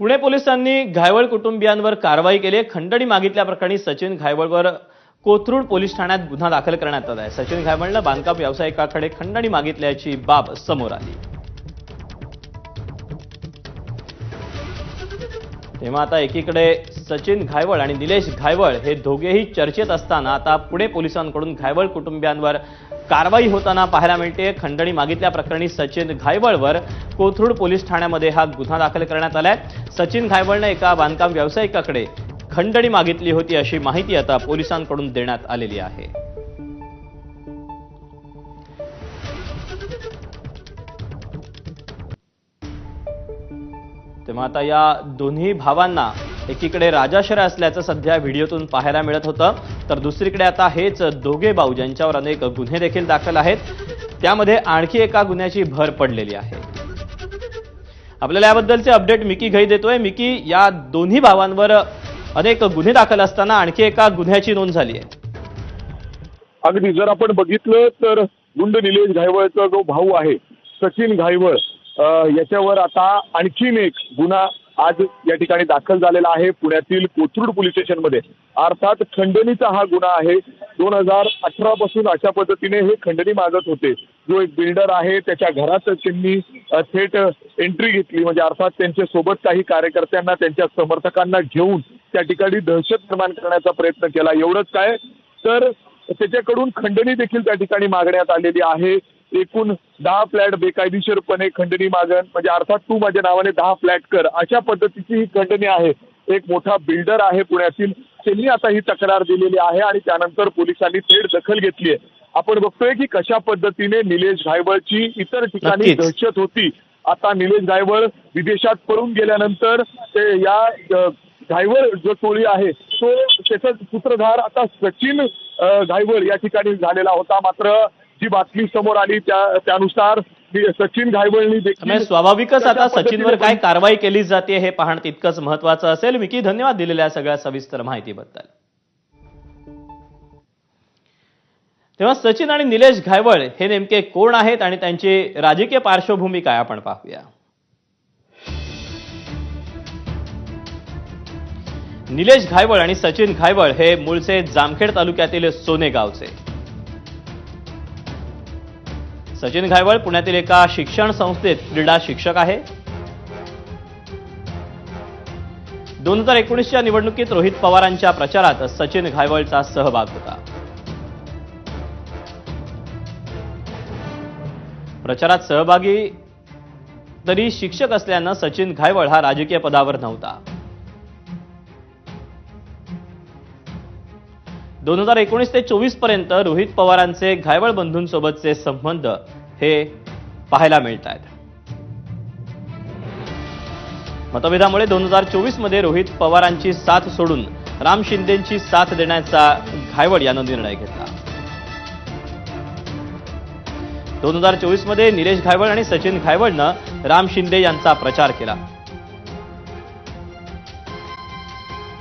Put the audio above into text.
पुणे पोलिसांनी घायवळ कुटुंबियांवर कारवाई केली आहे. खंडणी मागितल्याप्रकरणी सचिन घायवळवर कोथरूड पोलीस ठाण्यात गुन्हा दाखल करण्यात आला आहे सचिन घायवळनं बांधकाम व्यावसायिकाकडे खंडणी मागितल्याची बाब समोर आली तेव्हा आता एकीकडे सचिन घायवळ आणि निलेश घायवळ हे दोघेही चर्चेत असताना आता पुणे पोलिसांकडून घायवळ कुटुंबियांवर कारवाई होताना पाहायला मिळते. खंडणी मागितल्याप्रकरणी सचिन घायवळवर कोथरूड पोलीस ठाण्यामध्ये हा गुन्हा दाखल करण्यात आलाय. सचिन घायवळनं एका बांधकाम व्यावसायिकाकडे खंडणी मागितली होती अशी माहिती आता पोलिसांकडून देण्यात आलेली आहे. तेव्हा आता या दोन्ही भावांना एकीकडे राजाश्रय असल्याचं सध्या व्हिडिओतून पाहायला मिळत होतं. तर दुसरीकडे आता हेच दोघे भाऊ ज्यांच्यावर अनेक गुन्हे देखील दाखल आहेत त्यामध्ये आणखी एका गुन्ह्याची भर पडलेली आहे. आपल्याला याबद्दलचे अपडेट मिकी घई देतोय. मिकी या दोन्ही भावांवर अनेक गुन्हे दाखल असताना आणखी एका गुन्ह्याची नोंद झाली आहे. अगदी जर आपण बघितलं तर गुंड निलेश घायवळचा जो भाऊ आहे सचिन घायवळ याच्यावर आता आणखीन एक गुन्हा आज या ठिकाणी दाखल झालेला आहे पुण्यातील कोथरूड पोलीस स्टेशनमध्ये. अर्थात खंडणीचा हा गुन्हा आहे. दोन हजार अठरा पासून अशा पद्धतीने हे खंडणी मागत होते. जो एक बिल्डर आहे त्याच्या घरात त्यांनी थेट एंट्री घेतली. म्हणजे अर्थात त्यांच्यासोबत काही कार्यकर्त्यांना त्यांच्या समर्थकांना घेऊन त्या ठिकाणी दहशत निर्माण करण्याचा प्रयत्न केला. एवढंच काय? तर त्याच्याकडून खंडणी देखील त्या ठिकाणी मागण्यात आलेली आहे. एकूण दहा फ्लॅट बेकायदेशीरपणे खंडणी मागण म्हणजे अर्थात तू माझ्या नावाने दहा फ्लॅट कर अशा पद्धतीची ही खंडणी आहे. एक मोठा बिल्डर आहे पुण्यातील. त्यांनी आता ही तक्रार दिलेली आहे आणि त्यानंतर पोलिसांनी थेट दखल घेतली आहे. आपण बघतोय की कशा पद्धतीने निलेश घायवळची इतर ठिकाणी. दहशत होती. आता निलेश घायवळ विदेशात पळून गेल्यानंतर ते या घायवळ जो टोळी आहे तो त्याचा सूत्रधार आता सचिन घायवळ या ठिकाणी झालेला होता. मात्र जी बातमी समोर आली त्या त्यानुसार सचिन देखील त्यामुळे स्वाभाविकच आता सचिनवर काय कारवाई केली जाते हे पाहणं तितकंच महत्वाचं असेल. मिकी धन्यवाद दिलेल्या सगळ्या सविस्तर माहितीबद्दल. तेव्हा सचिन आणि निलेश घायवळ हे नेमके कोण आहेत आणि त्यांची राजकीय पार्श्वभूमी काय आपण पाहूया. निलेश घायवळ आणि सचिन घायवळ हे मूळचे जामखेड तालुक्यातील सोने गावचे सचिन घायवळ पुण्यातील एका शिक्षण संस्थेत क्रीडा शिक्षक आहे. दोन हजार एकोणीसच्या निवडणुकीत रोहित पवारांच्या प्रचारात सचिन घायवळचा सहभाग होता. प्रचारात सहभागी तरी शिक्षक असल्यानं सचिन घायवळ हा राजकीय पदावर नव्हता. दोन हजार एकोणीस ते चोवीसपर्यंत रोहित पवारांचे घायवळ बंधूंसोबतचे संबंध हे पाहायला मिळत आहेत मतभेदामुळे दोन हजार चोवीसमध्ये रोहित पवारांची साथ सोडून राम शिंदेची साथ देण्याचा घायवळ यानं निर्णय घेतला. दोन हजार चोवीसमध्ये निलेश घायवळ आणि सचिन घायवळनं राम शिंदे यांचा प्रचार केला.